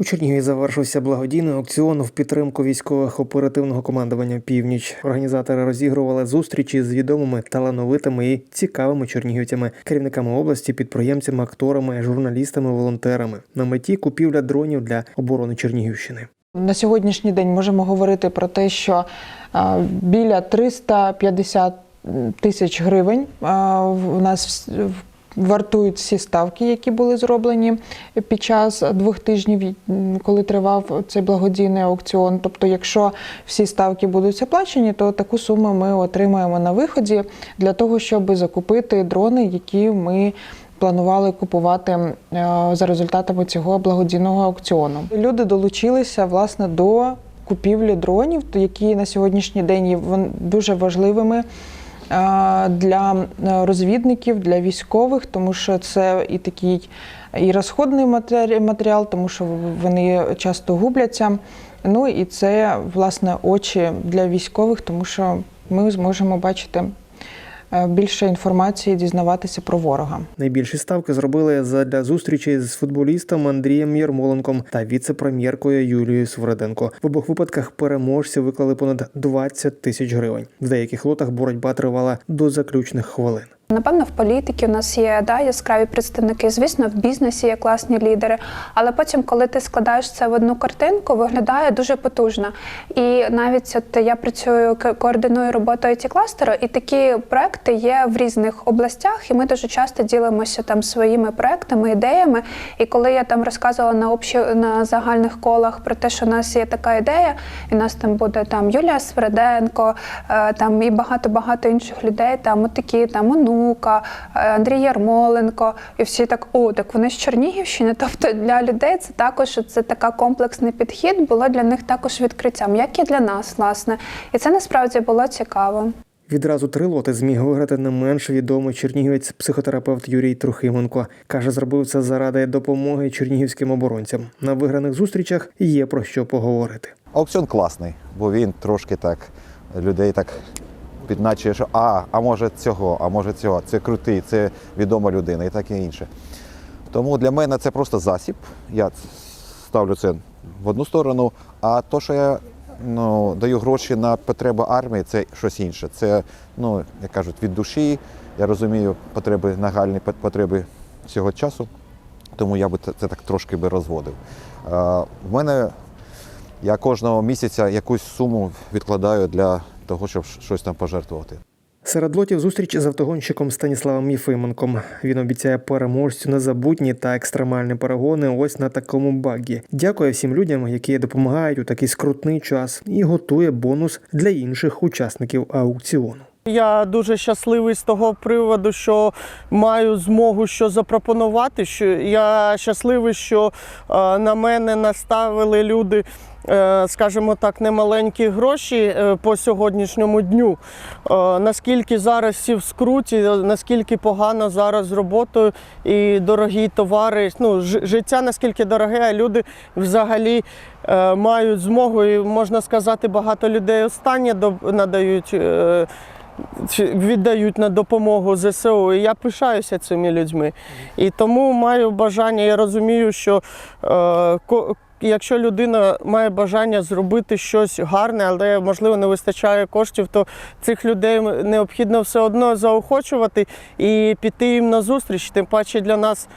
У Чернігові завершився благодійний аукціон в підтримку військових оперативного командування Північ. Організатори розігрували зустрічі з відомими, талановитими і цікавими чернігівцями, керівниками області, підприємцями, акторами, журналістами, волонтерами. На меті купівля дронів для оборони Чернігівщини. На сьогоднішній день можемо говорити про те, що а, біля 350 тисяч гривень в- у нас в- вартують всі ставки, які були зроблені під час двох тижнів, коли тривав цей благодійний аукціон. Тобто, якщо всі ставки будуть оплачені, то таку суму ми отримаємо на виході для того, щоб закупити дрони, які ми планували купувати е, за результатами цього благодійного аукціону. Люди долучилися власне до купівлі дронів, які на сьогоднішній день є дуже важливими. Е, Для е, розвідників, для військових, тому що це і такий і розходний матері- матеріал, тому що вони часто губляться. Ну і це власне очі для військових, тому що ми зможемо бачити більше інформації, дізнаватися про ворога. Найбільші ставки зробили задля зустрічі з футболістом Андрієм Ярмоленком та віце-прем'єркою Юлією Свириденко. В обох випадках переможці виклали понад 20 тисяч гривень. В деяких лотах боротьба тривала до заключних хвилин. Напевно, в політиці у нас є да, яскраві представники. Звісно, в бізнесі є класні лідери. Але потім, коли ти складаєш це в одну картинку, виглядає дуже потужно. І навіть от я працюю координую роботу it кластеру, і такі проекти є в різних областях. І ми дуже часто ділимося там своїми проектами, ідеями. І коли я там розказувала на общі на загальних колах про те, що у нас є така ідея, і у нас там буде там Юлія Свереденко, е, там і багато багато інших людей. Там от такі там онука, е, Андрій Ярмоленко, і всі так, о, так вони з Чернігівщини. Тобто для людей це також це така комплексний підхід було для них також відкриттям, як і для нас, власне. І це насправді було цікаво. Відразу три лоти зміг виграти не менш відомий чернігівець психотерапевт Юрій Трухименко. Каже, зробив це заради допомоги чернігівським оборонцям. На виграних зустрічах є про що поговорити. Аукціон класний, бо він трошки так людей так підначує, що а, а може цього, а може цього, це крутий, це відома людина і таке інше. Тому для мене це просто засіб. Я ставлю це в одну сторону, а то, що я ну, даю гроші на потреби армії, це щось інше. Це, ну, як кажуть, від душі. Я розумію потреби, нагальні потреби цього часу, тому я би це, так трошки би розводив. В мене я кожного місяця якусь суму відкладаю для того, щоб щось там пожертвувати. Серед лотів зустріч з автогонщиком Станіславом Єфименком. Він обіцяє переможцю незабутні та екстремальні перегони ось на такому багі. Дякує всім людям, які допомагають у такий скрутний час, і готує бонус для інших учасників аукціону. Я дуже щасливий з того приводу, що маю змогу що запропонувати. Що я щасливий, що е, на мене наставили люди, е, скажімо так, немаленькі гроші е, по сьогоднішньому дню. Наскільки зараз всі в скруті, наскільки погано зараз роботою і дорогі товари. Ну, життя наскільки дороге, а люди взагалі мають змогу, і можна сказати, багато людей останнє надають. Віддають на допомогу ЗСУ. І я пишаюся цими людьми. І тому маю бажання, я розумію, що е, якщо людина має бажання зробити щось гарне, але можливо не вистачає коштів, то цих людей необхідно все одно заохочувати і піти їм на зустріч. Тим паче для нас.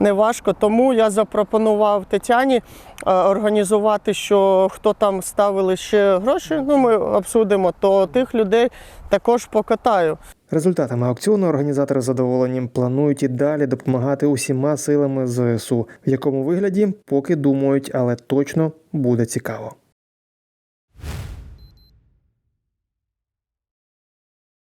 Не важко, тому я запропонував Тетяні е, організувати, що хто там ставили ще гроші. Ну ми обсудимо, то тих людей також покатаю. Результатами аукціону організатори з планують і далі допомагати усіма силами ЗСУ, в якому вигляді поки думають, але точно буде цікаво.